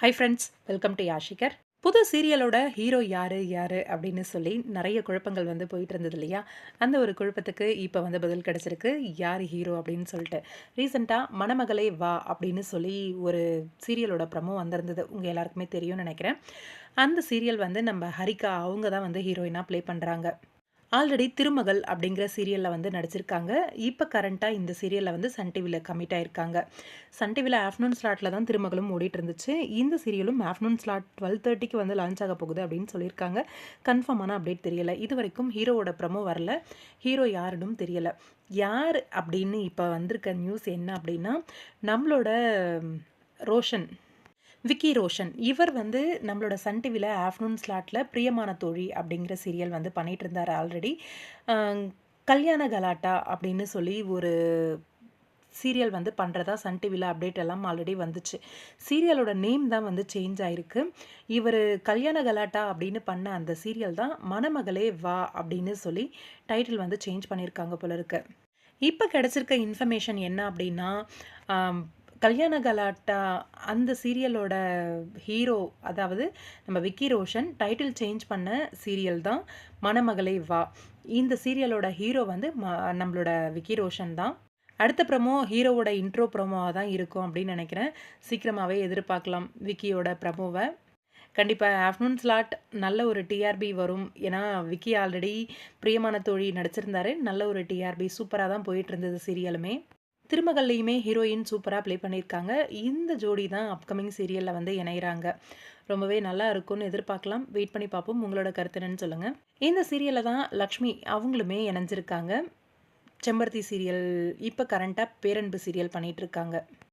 High friends welcome to யாஷிகர் புது சீரியலோட ஹீரோ யாரு யாரு அப்படின்னு சொல்லி நிறைய குழப்பங்கள் வந்து போயிட்டு இருந்தது இல்லையா? அந்த ஒரு குழப்பத்துக்கு இப்போ வந்து பதில் கிடச்சிருக்கு. யார் ஹீரோ அப்படின்னு சொல்லிட்டு. ரீசெண்டாக மணமகளே வா அப்படின்னு சொல்லி ஒரு சீரியலோட ப்ரமோ வந்திருந்தது. உங்கள் எல்லாருக்குமே தெரியும்னு நினைக்கிறேன். அந்த சீரியல் வந்து நம்ம ஹரிகா அவங்க தான் வந்து ஹீரோயினாக ப்ளே பண்ணுறாங்க ஆல்ரெடி திருமகள் அப்படிங்கிற சீரியலில் வந்து நடிச்சிருக்காங்க. இப்போ கரண்ட்டாக இந்த சீரியலில் வந்து சன் டிவியில் கமிட் ஆயிருக்காங்க. சன் டிவியில் ஆஃப்டர்நூன் ஸ்லாட்டில் தான் திருமகளும் ஓடிட்டு இருந்துச்சு இந்த சீரியலும் ஆஃப்டர்நூன் ஸ்லாட் டுவெல் தேர்ட்டிக்கு வந்து லான்ச் ஆக போகுது அப்படின்னு சொல்லியிருக்காங்க. கன்ஃபார்மான அப்டேட் தெரியலை. இது வரைக்கும் ஹீரோவோட ப்ரமோ வரல. ஹீரோ யாருன்னு தெரியலை. யார் அப்படின்னு இப்போ வந்திருக்க நியூஸ் என்ன அப்படின்னா நம்மளோட ரோஷன். விக்கி ரோஷன். இவர் வந்து நம்மளோட சன் டிவியில் ஆஃப்டர்நூன் ஸ்லாட்டில் பிரியமான தோழி அப்படிங்கிற சீரியல் வந்து பண்ணிகிட்டு இருந்தார் ஆல்ரெடி கல்யாண கலாட்டா அப்படின்னு சொல்லி ஒரு சீரியல் வந்து பண்ணுறதா சன் டிவியில் அப்டேட் எல்லாம் ஆல்ரெடி வந்துச்சு. சீரியலோட நேம் தான் வந்து சேஞ்ச் ஆகிருக்கு இவர் கல்யாண கலாட்டா அப்படின்னு பண்ண அந்த சீரியல் தான் மணமகளே வா அப்படின்னு சொல்லி டைட்டில் வந்து சேஞ்ச் பண்ணியிருக்காங்க போல இருக்கு. இப்போ கிடச்சிருக்க இன்ஃபர்மேஷன் என்ன அப்படின்னா கல்யாண கலாட்டா அந்த சீரியலோட ஹீரோ அதாவது நம்ம விக்கி ரோஷன் டைட்டில் சேஞ்ச் பண்ண சீரியல் தான் மணமகளே வா. இந்த சீரியலோட ஹீரோ வந்து ம நம்மளோட விக்கி ரோஷன் தான். அடுத்த ப்ரமோ ஹீரோவோட இன்ட்ரோ ப்ரமோவாக தான் இருக்கும் அப்படின்னு நினைக்கிறேன். சீக்கிரமாகவே எதிர்பார்க்கலாம் விக்கியோட ப்ரமோவை. கண்டிப்பாக ஆஃப்டர்நூன் ஸ்லாட் நல்ல ஒரு டிஆர்பி வரும். ஏன்னா விக்கி ஆல்ரெடி பிரியமான தோழி நடிச்சிருந்தாரு. நல்ல ஒரு டிஆர்பி சூப்பராக தான் போயிட்டு இருந்தது சீரியலுமே. திருமகள்லையுமே ஹீரோயின் சூப்பராக ப்ளே பண்ணியிருக்காங்க. இந்த ஜோடி தான் அப்கமிங் சீரியலில் வந்து இணைகிறாங்க ரொம்பவே நல்லா இருக்கும்னு எதிர்பார்க்கலாம். வெயிட் பண்ணி பார்ப்போம். உங்களோட கருத்து என்னன்னு சொல்லுங்கள் இந்த சீரியலில் தான் லக்ஷ்மி அவங்களுமே இணைஞ்சிருக்காங்க. செம்பருத்தி சீரியல் இப்போ கரண்ட்டாக பேரன்பு சீரியல் பண்ணிகிட்ருக்காங்க